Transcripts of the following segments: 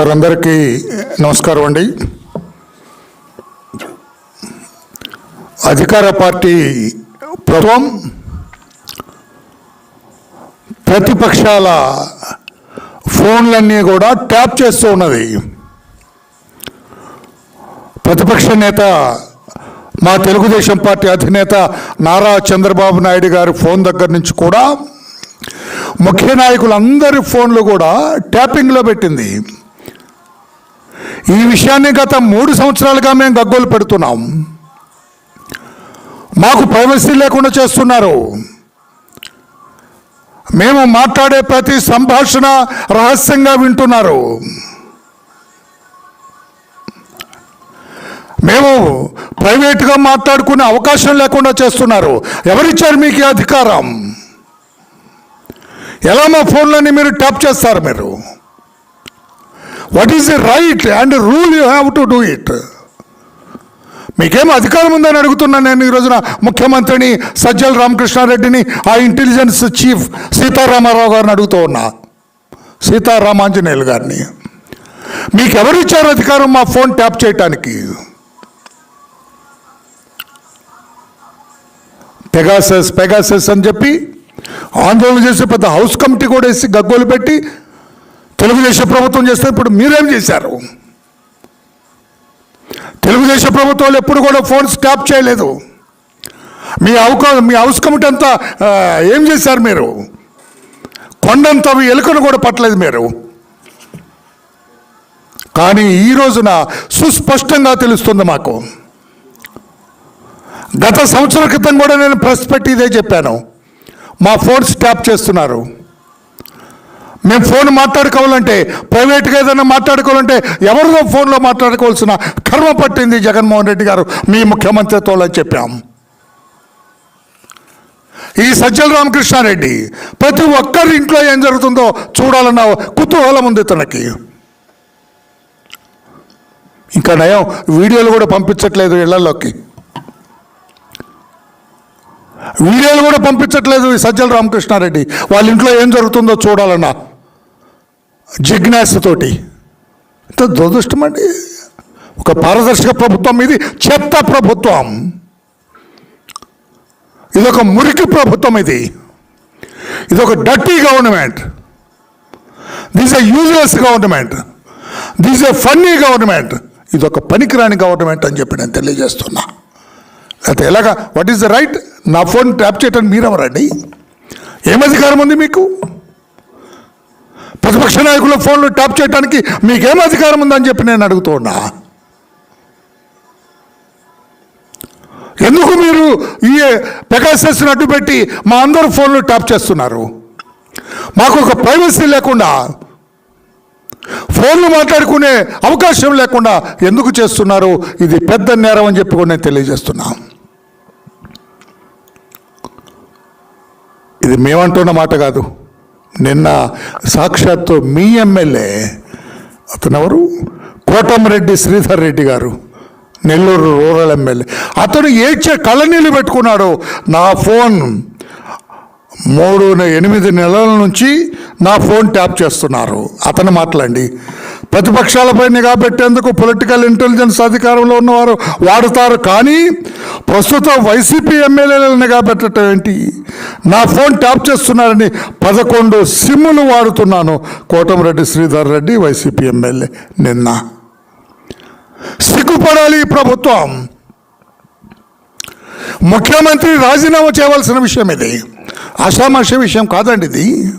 Sir అందరికీ నమస్కారం అండి. అధికార పార్టీ ప్రభుత్వం ప్రతిపక్షాల ఫోన్లన్నీ కూడా ట్యాప్ చేస్తూ ఉన్నది. ప్రతిపక్ష నేత మా తెలుగుదేశం పార్టీ అధినేత నారా చంద్రబాబు నాయుడు గారి ఫోన్ దగ్గర నుంచి కూడా ముఖ్య నాయకులందరి ఫోన్లు కూడా ట్యాపింగ్లో పెట్టింది. ఈ విషయాన్ని గత మూడు సంవత్సరాలుగా మేము గగ్గోలు పెడుతున్నాం. మాకు ప్రైవసీ లేకుండా చేస్తున్నారు. మేము మాట్లాడే ప్రతి సంభాషణ రహస్యంగా వింటున్నారు. మేము ప్రైవేట్గా మాట్లాడుకునే అవకాశం లేకుండా చేస్తున్నారు. ఎవరిచ్చారు మీకు ఈ అధికారం? ఎలా మా ఫోన్లని మీరు ట్యాప్ చేస్తారు మీరు? What is the right and rule you have to do it మీకేం అధికారం ఉందని అడుగుతున్నాను నేను ఈ రోజున ముఖ్యమంత్రిని సజ్జల రామకృష్ణారెడ్డిని ఆ ఇంటెలిజెన్స్ చీఫ్ సీతారామారావు గారిని అడుగుతూ ఉన్నా. సీతారామాంజనేయులు గారిని. మీకు ఎవరు ఇచ్చారు అధికారం మా ఫోన్ ట్యాప్ చేయటానికి? పెగాసెస్ పెగాసెస్ అని చెప్పి ఆందోళన చేసి పెద్ద హౌస్ కమిటీ కూడా వేసి గగ్గోలు పెట్టి తెలుగుదేశం ప్రభుత్వం చేస్తే ఇప్పుడు మీరేం చేశారు? తెలుగుదేశం ప్రభుత్వాలు ఎప్పుడు కూడా ఫోన్స్ స్టాప్ చేయలేదు. మీ అవుక మీ హౌస్ అంతా ఏం చేశారు మీరు? కొండంత ఎలుకను కూడా పట్టలేదు మీరు. కానీ ఈ రోజున సుస్పష్టంగా తెలుస్తుంది మాకు. గత సంవత్సరం క్రితం కూడా నేను ప్రెస్ పెట్టి ఇదే చెప్పాను. మా ఫోన్స్ ట్యాప్ చేస్తున్నారు. మేము ఫోన్ మాట్లాడుకోవాలంటే ప్రైవేట్గా ఏదైనా మాట్లాడుకోవాలంటే ఎవరిదో ఫోన్లో మాట్లాడుకోవాల్సిన కర్మ పట్టింది జగన్మోహన్ రెడ్డి గారు మీ ముఖ్యమంత్రిత్వంలో అని చెప్పాం. ఈ సజ్జల రామకృష్ణారెడ్డి ప్రతి ఒక్కరి ఇంట్లో ఏం జరుగుతుందో చూడాలన్న కుతూహలం ఉంది తనకి. ఇంకా నయం వీడియోలు కూడా పంపించట్లేదు ఇళ్ళలోకి. వీడియోలు కూడా పంపించట్లేదు ఈ సజ్జల రామకృష్ణారెడ్డి వాళ్ళ ఇంట్లో ఏం జరుగుతుందో చూడాలన్నా జిజ్ఞాసతోటి. ఎంత దురదృష్టం అండి ఒక పారదర్శక ప్రభుత్వం ఇది చెత్త ప్రభుత్వం. ఇదొక మురికి ప్రభుత్వం ఇది. ఇదొక dirty government. This a useless government. This a funny government. ఇదొక పనికిరాని గవర్నమెంట్ అని చెప్పి నేను తెలియజేస్తున్నా. అయితే ఎలాగా వాట్ ఈస్ ద రైట్? నా ఫోన్ ట్యాప్ చేయడానికి మీరెవరండి? ఏం అధికారం ఉంది మీకు? ప్రతిపక్ష నాయకుల ఫోన్లు ట్యాప్ చేయడానికి మీకేం అధికారం ఉందని చెప్పి నేను అడుగుతూ ఉన్నా ఎందుకు మీరు ఈ పెగాసెస్ని అడ్డుపెట్టి మా అందరు ఫోన్లు ట్యాప్ చేస్తున్నారు? మాకు ఒక ప్రైవసీ లేకుండా ఫోన్లు మాట్లాడుకునే అవకాశం లేకుండా ఎందుకు చేస్తున్నారు? ఇది పెద్ద నేరం అని చెప్పి కూడా నేను తెలియజేస్తున్నా. ఇది మేమంటున్న మాట కాదు. నిన్న సాక్షాత్తు మీ ఎమ్మెల్యే అతను ఎవరు శ్రీధర్ రెడ్డి గారు నెల్లూరు రూరల్ ఎమ్మెల్యే. అతను ఏడ్చే కళ్ళనీళ్ళు పెట్టుకున్నాడు. నా ఫోన్ మూడు ఎనిమిది నెలల నుంచి నా ఫోన్ ట్యాప్ చేస్తున్నారు. అతను మాట్లాడి ప్రతిపక్షాలపై నిఘా పెట్టేందుకు పొలిటికల్ ఇంటెలిజెన్స్ అధికారంలో ఉన్నవారు వాడుతారు. కానీ ప్రస్తుతం వైసీపీ ఎమ్మెల్యేలను నిఘా పెట్టడం ఏంటి? నా ఫోన్ ట్యాప్ చేస్తున్నారని పదకొండు సిమ్ములు వాడుతున్నాను. కోటమిరెడ్డి శ్రీధర్ రెడ్డి వైసీపీ ఎమ్మెల్యే నిన్న. సిగ్గుపడాలి ఈ ప్రభుత్వం. ముఖ్యమంత్రి రాజీనామా చేయవలసిన విషయం ఇది. ఆషామాష విషయం కాదండి ఇది.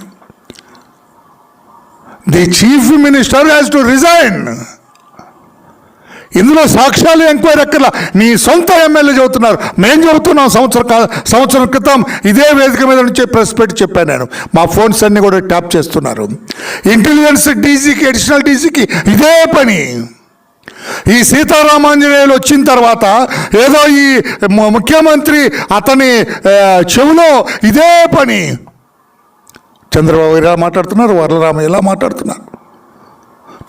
The chief minister has to resign ఇందులో సాక్ష్యాలు ఎంక్వైరీ ఎక్కడ నీ సొంత ఎమ్మెల్యే చెబుతున్నారు మేము చెబుతున్నాం సంవత్సరం కా- సంవత్సరం క్రితం. ఇదే వేదిక మీద నుంచి ప్రెస్ పెట్టి చెప్పాను నేను. మా ఫోన్స్ అన్ని కూడా ట్యాప్ చేస్తున్నారు. ఇంటెలిజెన్స్ డీజీకి అడిషనల్ డీజీకి ఇదే పని. ఈ సీతారామాంజనేయులు వచ్చిన తర్వాత ఏదో ఈ ముఖ్యమంత్రి అతని చెవులో ఇదే పని. చంద్రబాబు ఇలా మాట్లాడుతున్నారు? వరలరామ ఇలా మాట్లాడుతున్నారు?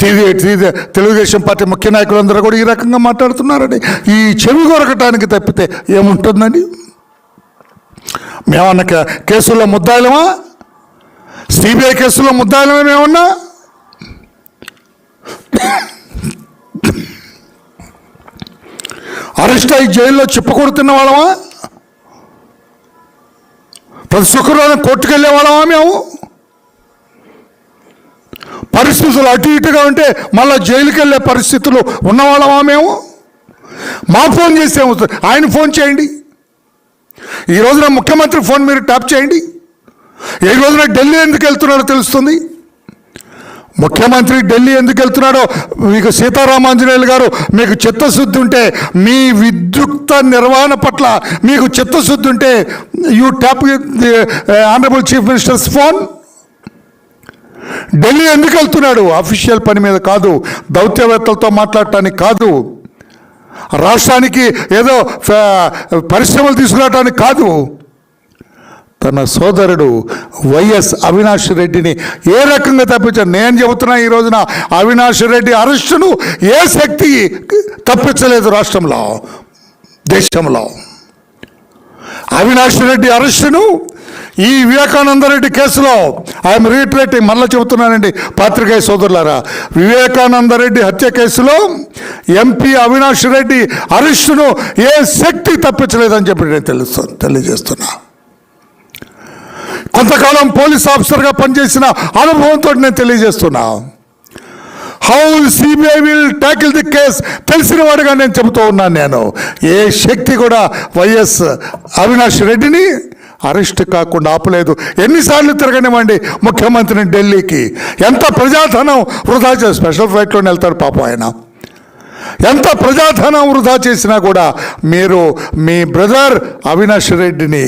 టీవీ టీవీ తెలుగుదేశం పార్టీ ముఖ్య నాయకులందరూ కూడా ఈ రకంగా మాట్లాడుతున్నారండి. ఈ చెవి కొరకటానికి తప్పితే ఏముంటుందండి? మేమన్న కేసుల్లో ముద్దాయిలమా? సిబిఐ కేసుల్లో ముద్దాయిలమే మేమన్నా? అరెస్ట్ అయ్యి జైల్లో చిప్పకొడుతున్న వాళ్ళమా? ప్రతి శుక్రవారం కోర్టుకెళ్ళే వాళ్ళమా మేము? పరిస్థితులు అటు ఇటుగా ఉంటే మళ్ళీ జైలుకి వెళ్ళే పరిస్థితులు ఉన్నవాళ్ళమా మేము? మా ఫోన్ చేస్తే ఏమవుతుంది? ఆయన ఫోన్ చేయండి. ఈ రోజున ముఖ్యమంత్రి ఫోన్ మీరు ట్యాప్ చేయండి. ఏ రోజున ఢిల్లీ ఎందుకు వెళ్తున్నారో తెలుస్తుంది. ముఖ్యమంత్రి ఢిల్లీ ఎందుకు వెళ్తున్నాడో? మీకు సీతారామాంజనేయులు గారు మీకు చిత్తశుద్ధి ఉంటే మీ విద్యుక్త నిర్వహణ పట్ల మీకు చిత్తశుద్ధి ఉంటే you tap honourable chief ministers phone Delhi ఎందుకు వెళ్తున్నాడు? అఫీషియల్ పని మీద కాదు దౌత్యవేత్తలతో మాట్లాడటానికి కాదు. రాష్ట్రానికి ఏదో పరిశ్రమలు తీసుకురావడానికి కాదు. తన సోదరుడు వైఎస్ అవినాష్ రెడ్డిని ఏ రకంగా తప్పించారు? నేను చెబుతున్నా ఈ రోజున అవినాష్ రెడ్డి అరెస్టును ఏ శక్తి తప్పించలేదు రాష్ట్రంలో? దేశంలో. అవినాష్ రెడ్డి అరెస్టును ఈ వివేకానంద రెడ్డి కేసులో ఐఎమ్ రీట్రేటింగ్ మళ్ళీ చెబుతున్నానండి పాత్రికేయ సోదరులారా. వివేకానంద రెడ్డి హత్య కేసులో ఎంపీ అవినాష్ రెడ్డి అరెస్టును ఏ శక్తి తప్పించలేదని చెప్పి నేను తెలుస్తాను తెలియజేస్తున్నాను కొంతకాలం పోలీస్ ఆఫీసర్గా పనిచేసిన అనుభవంతో నేను తెలియజేస్తున్నా. How CBI will tackle the case తెలిసిన వాడుగా నేను చెబుతూ ఉన్నాను నేను. ఏ శక్తి కూడా వైఎస్ అవినాష్ రెడ్డిని అరెస్ట్ కాకుండా ఆపలేదు. ఎన్నిసార్లు తిరగనివ్వండి ముఖ్యమంత్రిని ఢిల్లీకి. ఎంత ప్రజాధనం వృధా చేసి స్పెషల్ ఫ్లైట్లోనే వెళ్తాడు పాపం ఆయన. ఎంత ప్రజాధనం వృధా చేసినా కూడా మీరు మీ బ్రదర్ అవినాష్ రెడ్డిని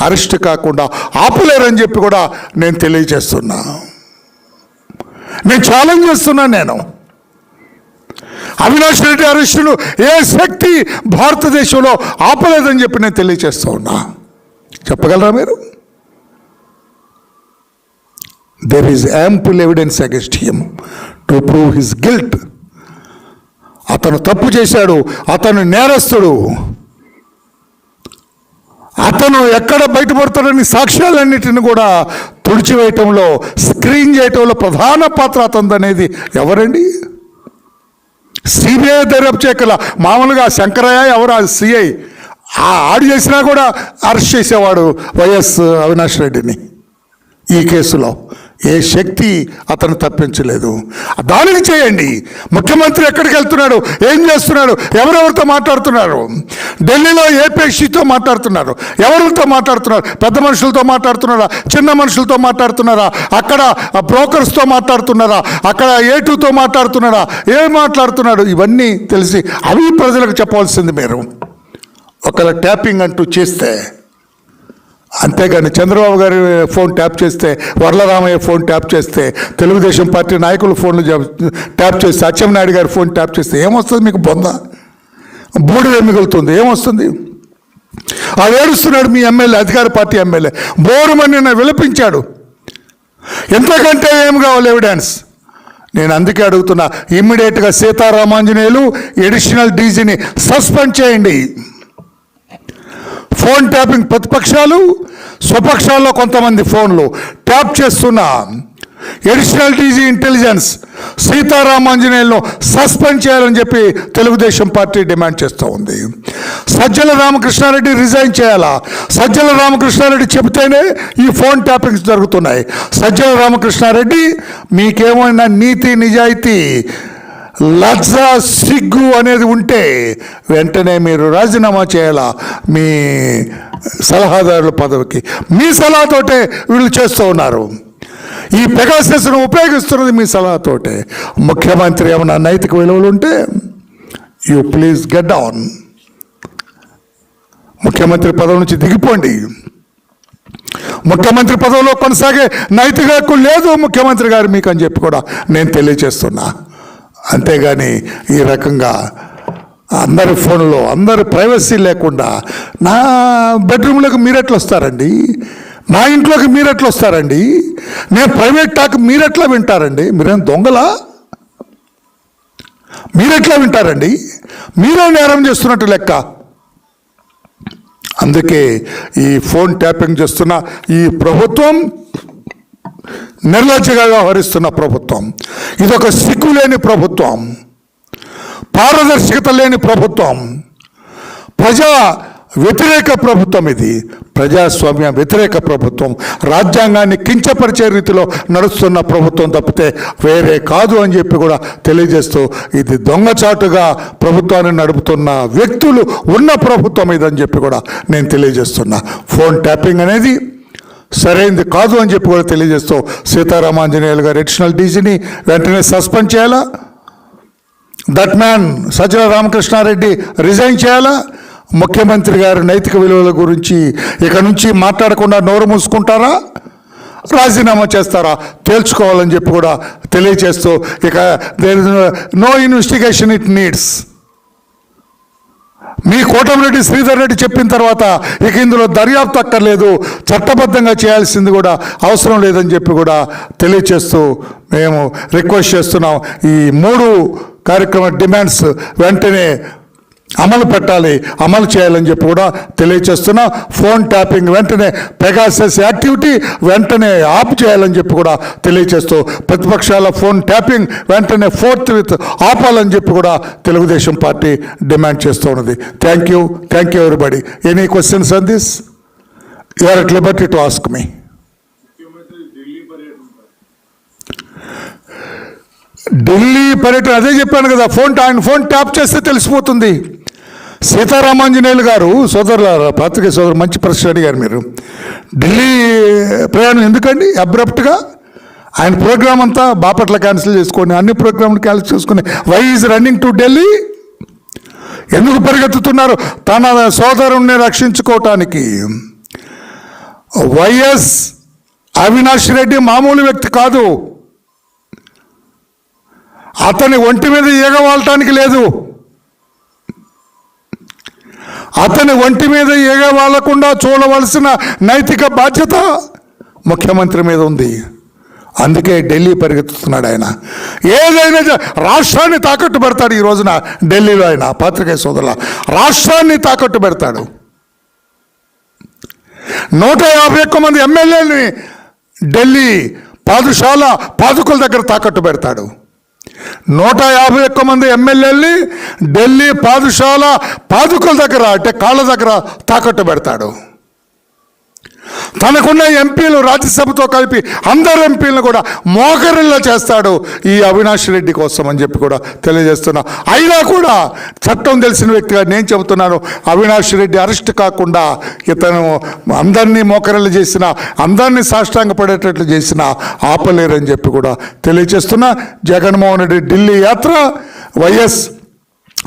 అరెస్ట్ కాకుండా ఆపలేరని చెప్పి కూడా నేను తెలియజేస్తున్నా. నేను ఛాలెంజ్ చేస్తున్నాను నేను. అవినాష్ రెడ్డి అరెస్టును ఏ శక్తి భారతదేశంలో ఆపలేదని చెప్పి నేను తెలియజేస్తూ ఉన్నా. చెప్పగలరా మీరు? There is ample evidence against him to prove his guilt అతను తప్పు చేశాడు అతను నేరస్తుడు. అతను ఎక్కడ బయటపడతాడని సాక్ష్యాలన్నిటిని కూడా తుడిచివేయటంలో స్క్రీన్ చేయటంలో ప్రధాన పాత్ర అతనిదనేది ఎవరండి? సిబిఐ దర్యాప్తు చేయగల మామూలుగా శంకరయ్య ఎవరు? ఆ సిఐ ఆ ఆడు చేసినా కూడా అరెస్ట్ చేసేవాడు వైఎస్ అవినాష్ రెడ్డిని ఈ కేసులో. ఏ శక్తి అతను తప్పించలేదు. దానిని చేయండి. ముఖ్యమంత్రి ఎక్కడికి వెళ్తున్నాడు? ఏం చేస్తున్నాడు? ఎవరెవరితో మాట్లాడుతున్నారు? ఢిల్లీలో ఏ పేషితో మాట్లాడుతున్నారు. ఎవరితో మాట్లాడుతున్నారు? పెద్ద మనుషులతో మాట్లాడుతున్నారా? చిన్న మనుషులతో మాట్లాడుతున్నారా? అక్కడ బ్రోకర్స్తో మాట్లాడుతున్నారా? అక్కడ ఏ టూతో మాట్లాడుతున్నారా? ఏం మాట్లాడుతున్నాడు? ఇవన్నీ తెలిసి అవి ప్రజలకు చెప్పవలసింది మీరు. ఒకవేళ ట్యాపింగ్ అంటూ చేస్తే అంతేగాని చంద్రబాబు గారి ఫోన్ ట్యాప్ చేస్తే వరలరామయ్య ఫోన్ ట్యాప్ చేస్తే తెలుగుదేశం పార్టీ నాయకుల ఫోన్లు ట్యాప్ చేస్తే అచ్చెన్నాయుడు గారి ఫోన్ ట్యాప్ చేస్తే ఏమొస్తుంది మీకు బొంద? బూడిద మిగులుతుంది ఏమొస్తుంది? ఆ ఏడుస్తున్నాడు మీ ఎమ్మెల్యే అధికార పార్టీ ఎమ్మెల్యే. బోరుమని నన్ను విలపించాడు. ఎంతకంటే ఏం కావాలి ఎవిడెన్స్ నేను అందుకే అడుగుతున్నా ఇమ్మీడియట్గా సీతారామాంజనేయులు ఎడిషనల్ డీజీని సస్పెండ్ చేయండి. ఫోన్ ట్యాపింగ్ ప్రతిపక్షాలు స్వపక్షాల్లో కొంతమంది ఫోన్లు ట్యాప్ చేస్తున్న ఎడిషనల్ డీజీ ఇంటెలిజెన్స్ సీతారామాంజనేయులను సస్పెండ్ చేయాలని చెప్పి తెలుగుదేశం పార్టీ డిమాండ్ చేస్తూ ఉంది. సజ్జల రామకృష్ణారెడ్డి రిజైన్ చేయాలా? సజ్జల రామకృష్ణారెడ్డి చెబితేనే ఈ ఫోన్ ట్యాపింగ్స్ జరుగుతున్నాయి. సజ్జల రామకృష్ణారెడ్డి మీకేమైనా నీతి నిజాయితీ లజ్జ సిగ్గు అనేది ఉంటే వెంటనే మీరు రాజీనామా చేయాలా? మీ సలహాదారుల పదవికి. మీ సలహాతోటే వీళ్ళు చేస్తూ ఉన్నారు. ఈ పెగాసెస్ను ఉపయోగిస్తున్నది మీ సలహాతోటే. ముఖ్యమంత్రి ఏమైనా నైతిక విలువలు ఉంటే యూ ప్లీజ్ గెట్ డౌన్. ముఖ్యమంత్రి పదవి నుంచి దిగిపోండి. ముఖ్యమంత్రి పదవిలో కొనసాగే నైతిక హక్కు లేదు ముఖ్యమంత్రి గారు మీకు అని చెప్పి కూడా నేను తెలియజేస్తున్నా. అంతేగాని ఈ రకంగా అందరి ఫోన్లో అందరి ప్రైవసీ లేకుండా నా బెడ్రూమ్లోకి మీరెట్లా వస్తారండి నా ఇంట్లోకి మీరెట్లా వస్తారండి నేను ప్రైవేట్ టాక్ మీరెట్లా వింటారండి? మీరేం దొంగలా? మీరెట్లా వింటారండి? మీరే నేరం చేస్తున్నట్టు లెక్క. అందుకే ఈ ఫోన్ ట్యాపింగ్ చేస్తున్న ఈ ప్రభుత్వం నిర్లజ్జగా వ్యవహరిస్తున్న ప్రభుత్వం. ఇదొక సిగ్గులేని ప్రభుత్వం. పారదర్శకత లేని ప్రభుత్వం. ప్రజా వ్యతిరేక ప్రభుత్వం ఇది. ప్రజాస్వామ్య వ్యతిరేక ప్రభుత్వం. రాజ్యాంగాన్ని కించపరిచే రీతిలో నడుస్తున్న ప్రభుత్వం తప్పితే వేరే కాదు అని చెప్పి కూడా తెలియజేస్తూ ఇది దొంగచాటుగా ప్రభుత్వాన్ని నడుపుతున్న వ్యక్తులు ఉన్న ప్రభుత్వం ఇదని చెప్పి కూడా నేను తెలియజేస్తున్నా. ఫోన్ ట్యాపింగ్ అనేది సరైనది కాదు అని చెప్పి కూడా తెలియజేస్తూ సీతారామాంజనేయులు గారు అడిషనల్ డీజీని వెంటనే సస్పెండ్ చేయాలా? That man Sajjala Ramakrishna Reddy resign చేయాలా? ముఖ్యమంత్రి గారి నైతిక విలువల గురించి ఇక నుంచి మాట్లాడకుండా నోరు మూసుకుంటారా? రాజీనామా చేస్తారా? తేల్చుకోవాలని చెప్పి కూడా తెలియచేస్తూ ఇక there no investigation it needs మీ కోటమిరెడ్డి శ్రీధర్ రెడ్డి చెప్పిన తర్వాత ఇక ఇందులో దర్యాప్తు అక్కర్లేదు చట్టబద్ధంగా చేయాల్సింది కూడా అవసరం లేదని చెప్పి కూడా తెలియచేస్తూ మేము రిక్వెస్ట్ చేస్తున్నాం. ఈ మూడు కార్యక్రమ డిమాండ్స్ వెంటనే అమలు పెట్టాలి అమలు చేయాలని చెప్పి కూడా తెలియచేస్తున్నా. ఫోన్ ట్యాపింగ్ వెంటనే పెగాసెస్ యాక్టివిటీ వెంటనే ఆప్ చేయాలని చెప్పి కూడా తెలియచేస్తూ ప్రతిపక్షాల ఫోన్ ట్యాపింగ్ వెంటనే ఫోర్త్ విత్ ఆపాలని చెప్పి కూడా తెలుగుదేశం పార్టీ డిమాండ్ చేస్తూ ఉన్నది. Thank you thank you everybody any questions on this you are at liberty to ask మీ ఢిల్లీ పర్యటన ఢిల్లీ పర్యటన అదే చెప్పాను కదా ఫోన్ ఆయన ఫోన్ ట్యాప్ చేస్తే తెలిసిపోతుంది. సీతారామాంజనేయులు గారు సోదరుల పాత్రిక సోదరు మంచి ప్రశ్న అడిగారు మీరు. ఢిల్లీ ప్రయాణం ఎందుకండి? అబ్రప్ట్గా ఆయన ప్రోగ్రామ్ అంతా బాపట్ల క్యాన్సిల్ చేసుకొని అన్ని ప్రోగ్రాంలు క్యాన్సిల్ చేసుకుని why is running to Delhi ఎందుకు పరిగెత్తుతున్నారు? తన సోదరుణ్ణి రక్షించుకోవటానికి వైఎస్ అవినాష్ రెడ్డి మామూలు వ్యక్తి కాదు. అతని ఒంటి మీద ఈగ లేదు. అతని ఒంటి మీద ఈగ చూడవలసిన నైతిక బాధ్యత ముఖ్యమంత్రి మీద ఉంది. అందుకే ఢిల్లీ పరిగెత్తుతున్నాడు ఆయన. ఏదైనా రాష్ట్రాన్ని తాకట్టు పెడతాడు ఈ రోజున ఢిల్లీలో ఆయన పాత్రికేయ సోదరుల. రాష్ట్రాన్ని తాకట్టు పెడతాడు. నూట యాభై ఒక్క మంది ఎమ్మెల్యేలని ఢిల్లీ పాదుశాల పాదుకుల దగ్గర తాకట్టు పెడతాడు. నూట యాభై ఒక్క మంది ఎమ్మెల్యేలని ఢిల్లీ పాదుషాల పాదుకల దగ్గర అంటే కాళ్ళ దగ్గర తాకట్టు పెడతాడు. తనకున్న ఎంపీలు రాజ్యసభతో కలిపి అందరు ఎంపీలను కూడా మోకరిల్లా చేస్తాడు ఈ అవినాష్ రెడ్డి కోసం అని చెప్పి కూడా తెలియజేస్తున్నా. అయినా కూడా చట్టం తెలిసిన వ్యక్తిగా నేను చెబుతున్నాను అవినాష్ రెడ్డి అరెస్ట్ కాకుండా ఇతను అందరినీ మోకరిల్లు చేసిన అందరినీ సాష్టాంగ పడేటట్లు చేసిన ఆపలేరని చెప్పి కూడా తెలియజేస్తున్నా. జగన్మోహన్ రెడ్డి ఢిల్లీ యాత్ర వైఎస్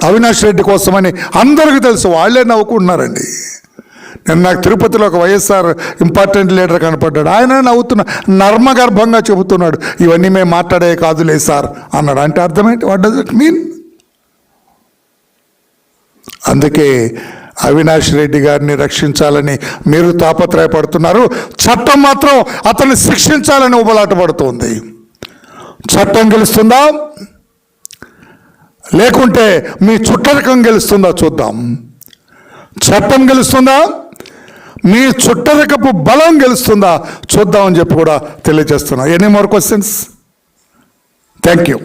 అవినాష్ రెడ్డి కోసమని అందరికీ తెలుసు వాళ్ళే నవ్వుకుంటున్నారండి. నేను నాకు తిరుపతిలో ఒక వైఎస్ఆర్ ఇంపార్టెంట్ లీడర్ కనపడ్డాడు. ఆయన నవ్వుతున్న నర్మగర్భంగా చెబుతున్నాడు ఇవన్నీ మేము మాట్లాడే కాదులే సార్ అన్నాడు. అంటే అర్థమేంటి వాట్ డస్ ఇట్ మీన్ అందుకే అవినాష్ రెడ్డి గారిని రక్షించాలని మీరు తాపత్రయపడుతున్నారు. చట్టం మాత్రం అతన్ని శిక్షించాలని ఉబలాటపడుతుంది చట్టం గెలుస్తుందా? లేకుంటే మీ చుట్టరికం గెలుస్తుందా చూద్దాం. చట్టం గెలుస్తుందా? మీ చుట్టరికపు బలం గెలుస్తుందా? చూద్దామని చెప్పి కూడా తెలియజేస్తున్నా. Any more questions thank you